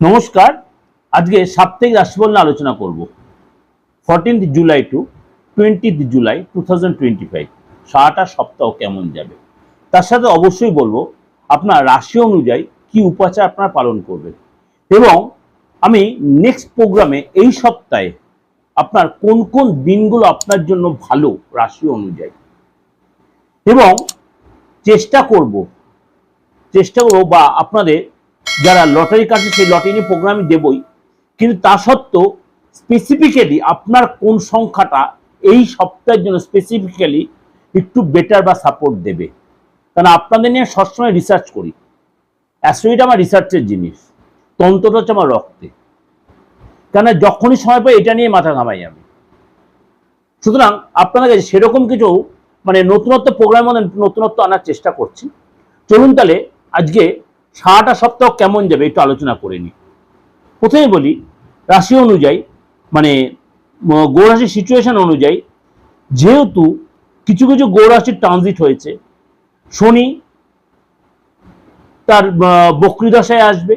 নমস্কার। আজকে সাপ্তাহিক রাশিফল নিয়ে আলোচনা করব। Fourteenth July to twentieth July two thousand twenty five সারাটা সপ্তাহ কেমন যাবে? তার সাথে অবশ্যই বলব, আপনার রাশি অনুযায়ী কি উপাচার আপনারা পালন করবেন। এবং আমি নেক্সট প্রোগ্রামে এই সপ্তাহে আপনার কোন কোন দিনগুলো আপনার জন্য ভালো রাশি অনুযায়ী। এবং চেষ্টা করব, চেষ্টা করব বা আপনাদের যারা লটারি কাটে, সেই লটারি প্রোগ্রাম আমি দেবই। কিন্তু তা সত্ত্বেও স্পেসিফিক্যালি আপনার কোন সংখ্যাটা এই সপ্তাহের জন্য স্পেসিফিক্যালি একটু বেটার বা সাপোর্ট দেবে। কারণ আপনাদের নিয়ে সবসময় রিসার্চ করি। অ্যাস্ট্রোইড আমার রিসার্চের জিনিস। তন্ত্রটা হচ্ছে আমার রক্তে। কেন যখনই সময় পাই এটা নিয়ে মাথা ঘামাই আমি। সুতরাং আপনাদের কাছে সেরকম কিছু মানে নতুনত্ব প্রোগ্রামের মধ্যে নতুনত্ব আনার চেষ্টা করছি। চলুন তাহলে আজকে সারাটা সপ্তাহ কেমন যাবে একটু আলোচনা করে নিই প্রথমে বলি রাশি অনুযায়ী মানে গৌরাশির সিচুয়েশন অনুযায়ী যেহেতু কিছু কিছু গৌরাশির ট্রানজিট হয়েছে শনি তার আহ, দশায় আসবে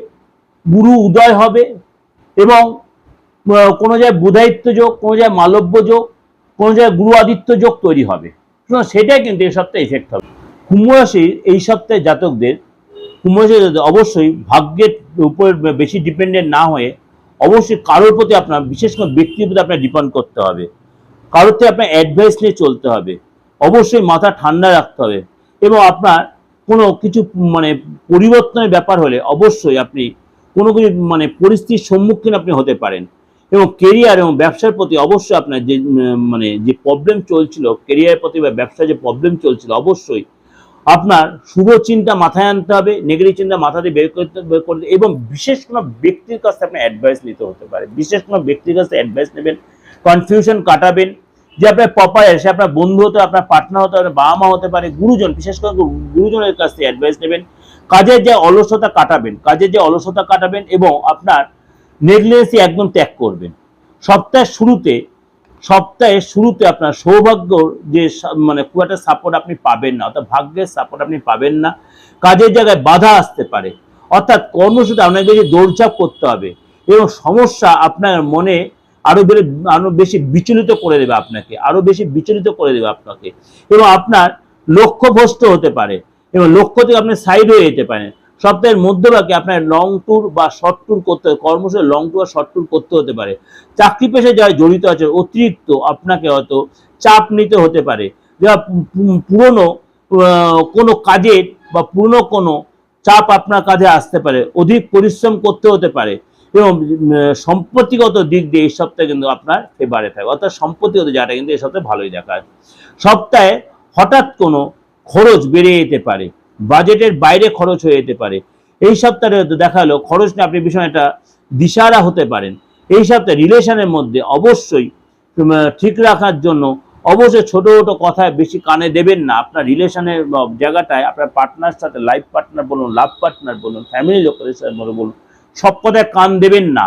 গুরু উদয় হবে এবং কোনো জায়গায় বুধায়িত্ব যোগ কোনো জায়গায় মালব্য যোগ কোনো জায়গায় গুরু আদিত্য যোগ তৈরি হবে। সেটাই কিন্তু এই সপ্তাহে এফেক্ট হবে। কুম্ভ রাশির এই সপ্তাহে জাতকদের কুম্ভ রাশির জাতক অবশ্যই ভাগ্যের উপর বেশি ডিপেন্ডেন্ট না হয়ে অবশ্যই কারোর প্রতি আপনার, বিশেষ করে ব্যক্তির প্রতি আপনার ডিপেন্ড করতে হবে। কারোর থেকে আপনার অ্যাডভাইস নিয়ে চলতে হবে। অবশ্যই মাথা ঠান্ডা রাখতে হবে এবং আপনার কোনো কিছু মানে পরিবর্তনের ব্যাপার হলে অবশ্যই আপনি কোনো কিছু মানে পরিস্থিতির সম্মুখীন আপনি হতে পারেন। এবং কেরিয়ার এবং ব্যবসার প্রতি অবশ্যই আপনার যে মানে যে প্রবলেম চলছিল কেরিয়ারের প্রতি বা ব্যবসার যে প্রবলেম চলছিল, অবশ্যই আপনার শুভ চিন্তা মাথায় আনতে হবে, নেগেটিভ চিন্তা মাথা দিয়ে বের করতে বের করতে এবং বিশেষ কোনো ব্যক্তির কাছ থেকে আপনার অ্যাডভাইস নিতে হতে পারে। বিশেষ কোনো ব্যক্তির কাছ অ্যাডভাইস নেবেন কনফিউশন কাটাবেন, যে আপনার প্রপার সে আপনার বন্ধু হতে আপনার পার্টনার হতে পারে বাবা মা হতে পারে, গুরুজন, বিশেষ করে গুরুজনের কাছ থেকে অ্যাডভাইস নেবেন, কাজের যে অলসতা কাটাবেন, কাজের যে অলসতা কাটাবেন এবং আপনার নেগলেন্সি একদম ত্যাগ করবেন। সপ্তাহের শুরুতে সপ্তাহের শুরুতে আপনার সৌভাগ্য যে মানে খুব একটা সাপোর্ট আপনি পাবেন না, অর্থাৎ ভাগ্যের সাপোর্ট আপনি পাবেন না, কাজের জায়গায় বাধা আসতে পারে। অর্থাৎ কর্মসূত্রে আপনাকে যে দৌড়ঝাঁপ করতে হবে এবং সমস্যা আপনার মনে আরও বেড়ে, আরও বেশি বিচলিত করে দেবে আপনাকে, আরও বেশি বিচলিত করে দেবে আপনাকে। এবং আপনার লক্ষ্যভ্রষ্ট হতে পারে এবং লক্ষ্য থেকে আপনি সাইড হয়ে যেতে পারেন। সপ্তাহের মধ্যভাগে আপনার লং ট্যুর বা শর্ট ট্যুর করতে কর্মসূচি লং ট্যুর বা শর্ট ট্যুর করতে হতে পারে। চাকরি পেশায় যারা জড়িত আছে, অতিরিক্ত আপনাকে হয়তো চাপ নিতে হতে পারে। যা পুরনো কোনো কাজের বা পুরনো কোনো চাপ আপনার কাঁধে আসতে পারে। অধিক পরিশ্রম করতে হতে পারে। এবং সম্পত্তিগত দিক দিয়ে এই সপ্তাহে কিন্তু আপনার ফেভারে থাকে। অর্থাৎ সম্পত্তিগত জায়গাটা কিন্তু এই সপ্তাহে ভালোই দেখা যায় সপ্তাহে হঠাৎ কোনো খরচ বেড়ে যেতে পারে। বাজেটের বাইরে খরচ হয়ে যেতে পারে। এই সপ্তাহে হয়তো দেখা হলো খরচ নিয়ে আপনি বিষয় একটা দিশারা হতে পারেন। এই সপ্তাহে রিলেশনের মধ্যে অবশ্যই ঠিক রাখার জন্য অবশ্যই ছোট ছোট কথায় বেশি কানে দেবেন না। আপনার রিলেশনের জায়গাটায় আপনার পার্টনার সাথে লাইফ পার্টনার বলুন লাভ পার্টনার বলুন ফ্যামিলি লোকের সাথে বলুন, সব কথায় কান দেবেন না,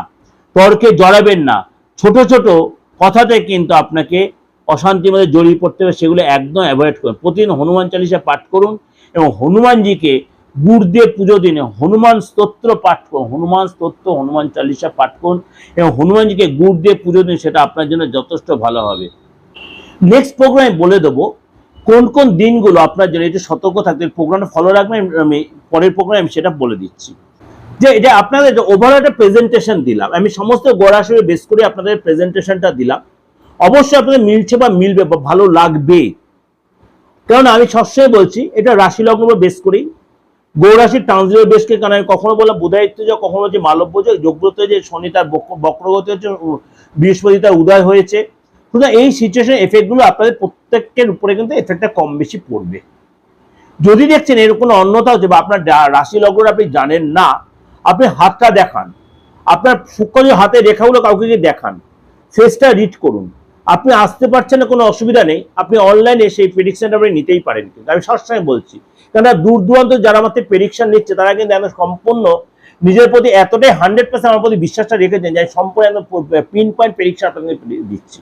তর্কে জড়াবেন না। ছোট ছোট কথাতে কিন্তু আপনাকে অশান্তির মধ্যে জড়িয়ে পড়তে হবে, সেগুলো একদম অ্যাভয়েড করুন। প্রতিদিন হনুমান চালিশা পাঠ করুন এবং হনুমানজিকে গুড় দিয়ে পুজো দিনে হনুমান স্তোত্র পাঠ করুন, হনুমান স্তোত্র, হনুমান চালিসা পাঠ করুন, এবং হনুমানজিকে গুড় দিয়ে পুজো দিন, সেটা আপনার জন্য যথেষ্ট ভালো হবে। নেক্সট প্রোগ্রামে বলে দেবো, কোন কোন দিনগুলো আপনার জন্য এটা সতর্ক থাকতে প্রোগ্রামটা ফলো রাখবেন, আমি পরের প্রোগ্রামে আমি সেটা বলে দিচ্ছি। যে এটা আপনাদের ওভারঅল একটা প্রেজেন্টেশন দিলাম, আমি সমস্ত গড়াশড়ি বেস করে আপনাদের প্রেজেন্টেশনটা দিলাম, অবশ্যই আপনাদের মিলছে বা মিলবে বা ভালো লাগবে। কারণ আমি সবসময় বলছি, এটা রাশি লগ্ন বেস করেই। গৌরাশির ট্রানজিট বেশকে কারণ আমি কখনো বললাম বুধায়িত্ব যোগ কখনো হচ্ছে মালব্য যোগ যোগ্যত যে শনি তার বক্র- বক্রগতি হচ্ছে বৃহস্পতি তার উদয় হয়েছে। সুতরাং এই সিচুয়েশন এফেক্টগুলো আপনাদের প্রত্যেকের উপরে কিন্তু এফেক্টটা কম বেশি পড়বে। যদি দেখছেন এর কোনো অন্যতা হচ্ছে বা আপনার রাশি লগ্ন আপনি জানেন না, আপনি হাতটা দেখান। আপনার সূক্ষ্ম যে হাতে রেখাগুলো কাউকে দেখান ফেসটা রিড করুন। আপনি আসতে পারছেন না, কোনো অসুবিধা নেই। আপনি অনলাইনে সেই প্রেডিকশনটা আপনি নিতেই পারেন। কিন্তু আমি সবসময় বলছি, কেননা দূর দূরান্ত যারা আমার থেকে প্রেডিকশন নিচ্ছে, তারা কিন্তু একদম সম্পূর্ণ নিজের প্রতি এতটাই হান্ড্রেড পার্সেন্ট আমার প্রতি বিশ্বাসটা রেখেছেন যে আমি সম্পূর্ণ একদম পিন পয়েন্ট প্রেডিকশন আপনাকে দিচ্ছি।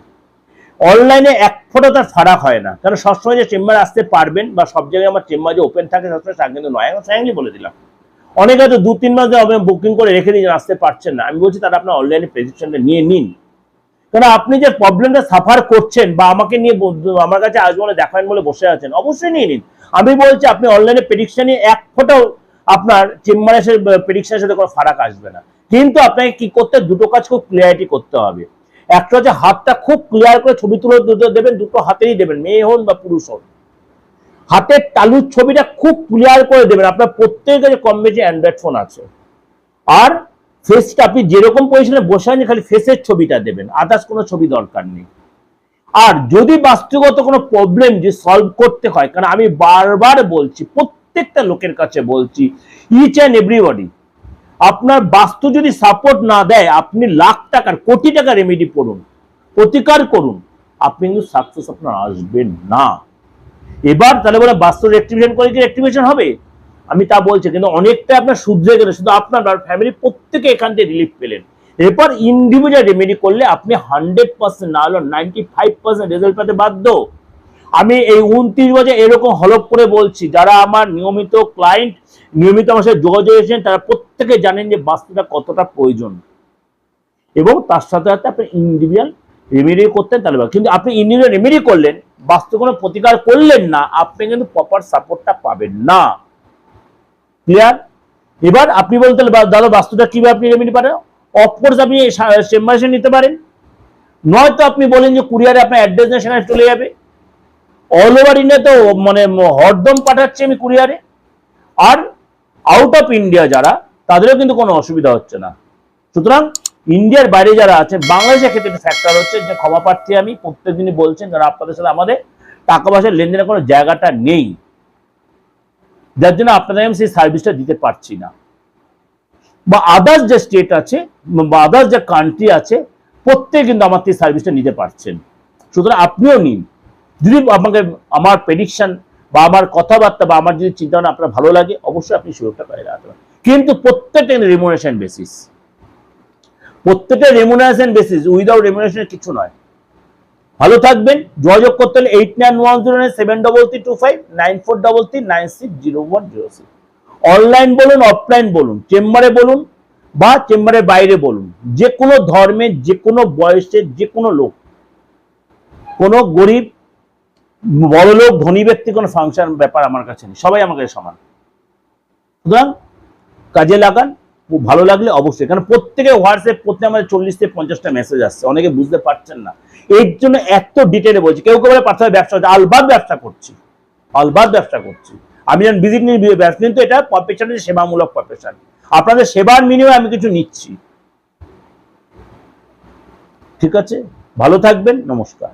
অনলাইনে এক ফোটা তার ফারাক হয় না। কারণ সবসময় যে চেম্বার আসতে পারবেন বা সব জায়গায় আমার চেম্বার যে ওপেন থাকে, সবসময় তা কিন্তু নয়। ফ্র্যাঙ্কলি বলে দিলাম। অনেকে হয়তো দু তিন মাস বুকিং করে রেখে দিয়ে আসতে পারছেন না। আমি বলছি তারা আপনার অনলাইনে প্রেসক্রিপশনটা নিয়ে নিন। কারণ আপনি যে প্রবলেমটা সাফার করছেন বা আমাকে নিয়ে আমার কাছে আজ বলে দেখাবেন বলে বসে আছেন, অবশ্যই নিয়ে নিন। আমি বলছি আপনি অনলাইনে প্রেডিকশন এক ফোটাও আপনার চেম্বারে এসে প্রেডিকশনের সাথে কোনো ফারাক আসবে না। কিন্তু আপনাকে কি করতে দুটো কাজ খুব ক্লিয়ারিটি করতে হবে। একটা হচ্ছে হাতটা খুব ক্লিয়ার করে ছবি তুলে দুটো দেবেন, দুটো হাতেই দেবেন, মেয়ে হন বা পুরুষ হন। হাতের তালুর ছবিটা খুব ক্লিয়ার করে দেবেন। আপনার প্রত্যেকের কম বেশি অ্যান্ড্রয়েড ফোন আছে। আর ফেসটা আপনি যেরকম পজিশনে বসে আছেন, খালি ফেসের ছবিটা দেবেন। আদার্স কোনো ছবি দরকার নেই। আর যদি বাস্তুগত কোনো প্রবলেম যে সলভ করতে হয়, কারণ আমি বারবার বলছি, প্রত্যেকটা লোকের কাছে বলছি ইচ অ্যান্ড এভরিবডি আপনার বাস্তু যদি সাপোর্ট না দেয়, আপনি লাখ টাকার, কোটি টাকা রেমেডি করুন প্রতিকার করুন, আপনি কিন্তু সাকসেস আপনার আসবেন না। এবার তাহলে বলে বাস্তু রেক্টিভেশন করে কি রেক্টিভেশন হবে? আমি তা বলছি, কিন্তু অনেকটা আপনার শুধরে গেলে, শুধু আপনার ফ্যামিলি প্রত্যেকে এখান থেকে রিলিফ পেলেন। এরপর ইন্ডিভিজুয়াল রেমেডি করলে আপনি হান্ড্রেড পার্সেন্ট না হলেও নাইনটি ফাইভ পার্সেন্ট রেজাল্ট পেতে বাধ্য। আমি এই উনত্রিশ বছর এরকম হলপ করে বলছি, যারা আমার নিয়মিত ক্লায়েন্ট নিয়মিত আমার সাথে যোগাযোগ এসেছেন তারা প্রত্যেকে জানেন যে বাস্তুটা কতটা প্রয়োজন। এবং তার সাথে সাথে আপনি ইন্ডিভিজুয়াল রেমেডি করতেন তাহলে। কিন্তু আপনি ইন্ডিভিজুয়াল রেমেডি করলেন বাস্তু কোনো প্রতিকার করলেন না, আপনি কিন্তু প্রপার সাপোর্টটা পাবেন না। ক্লিয়ার এবার আপনি বলতে দাদা, বাস্তুটা কীভাবে আপনি রেমেডি পারেন? অফকোর্স আপনি চেম্বার নিতে পারেন। নয়তো আপনি বলেন যে কুরিয়ারে আপনার অ্যাড্রেস না সেখানে চলে যাবে। অল ওভার ইন্ডিয়া তো মানে হরদম পাঠাচ্ছি আমি কুরিয়ারে আর আউট অফ ইন্ডিয়া যারা, তাদেরও কিন্তু কোনো অসুবিধা হচ্ছে না। সুতরাং ইন্ডিয়ার বাইরে যারা আছে, বাংলাদেশের ক্ষেত্রে ফ্যাক্টর হচ্ছে যে ক্ষমা প্রার্থী আমি প্রত্যেকদিনই বলছেন, যারা আপনাদের সাথে আমাদের টাকা পয়সার লেনদেনের কোনো জায়গাটা নেই। যার জন্য আপনাদের আমি সেই সার্ভিসটা দিতে পারছি না। বা আদার্স যে স্টেট আছে, বা আদার্স যে কান্ট্রি আছে, প্রত্যেকে কিন্তু আমার থেকে সার্ভিসটা নিতে পারছেন। সুতরাং আপনিও নিন। যদি আমাকে, আমার প্রেডিকশন বা আমার কথাবার্তা বা আমার যদি চিন্তা ভাবনা আপনার ভালো লাগে, অবশ্যই আপনি সুযোগটা পেয়ে রাখতে পারেন। কিন্তু প্রত্যেকটা রেমুনেশন বেসিস প্রত্যেকটা রেমুনারেশন বেসিস উইদাউট রেমুনারেশন কিছু নয়। ভালো থাকবেন, যোগাযোগ করতে হলে eight nine one zero nine seven double three two five nine four double three nine six zero one zero six online বলুন অফলাইন বলুন, চেম্বারে বলুন বা চেম্বারের বাইরে বলুন যে কোনো ধর্মের যে কোনো বয়সের যে কোনো লোক। কোনো গরিব, বড়লোক, ধনী ব্যক্তি কোনো ফাংশন, ব্যাপার আমার কাছে নেই, সবাই আমার কাছে সমান। সুতরাং কাজে লাগান ভালো লাগলে অবশ্যই। কারণ প্রত্যেকে হোয়াটসঅ্যাপ করতে আমাদের চল্লিশ থেকে পঞ্চাশটা মেসেজ আসছে। অনেকে বুঝতে পারছেন না। এর জন্য এত ডিটেলে বলছি। কেউ কেউ বলে প্রাথমিক ব্যবসা হচ্ছে। আলবাদ ব্যবসা করছি। আলবাদ ব্যবসা করছি। আমি যখন ভিজিট নিয়ে ব্যবসা কিন্তু এটা প্রফেশন সেবামূলক প্রফেশন আপনাদের সেবার মিনিমাম আমি কিছু নিচ্ছি। ঠিক আছে? ভালো থাকবেন। নমস্কার।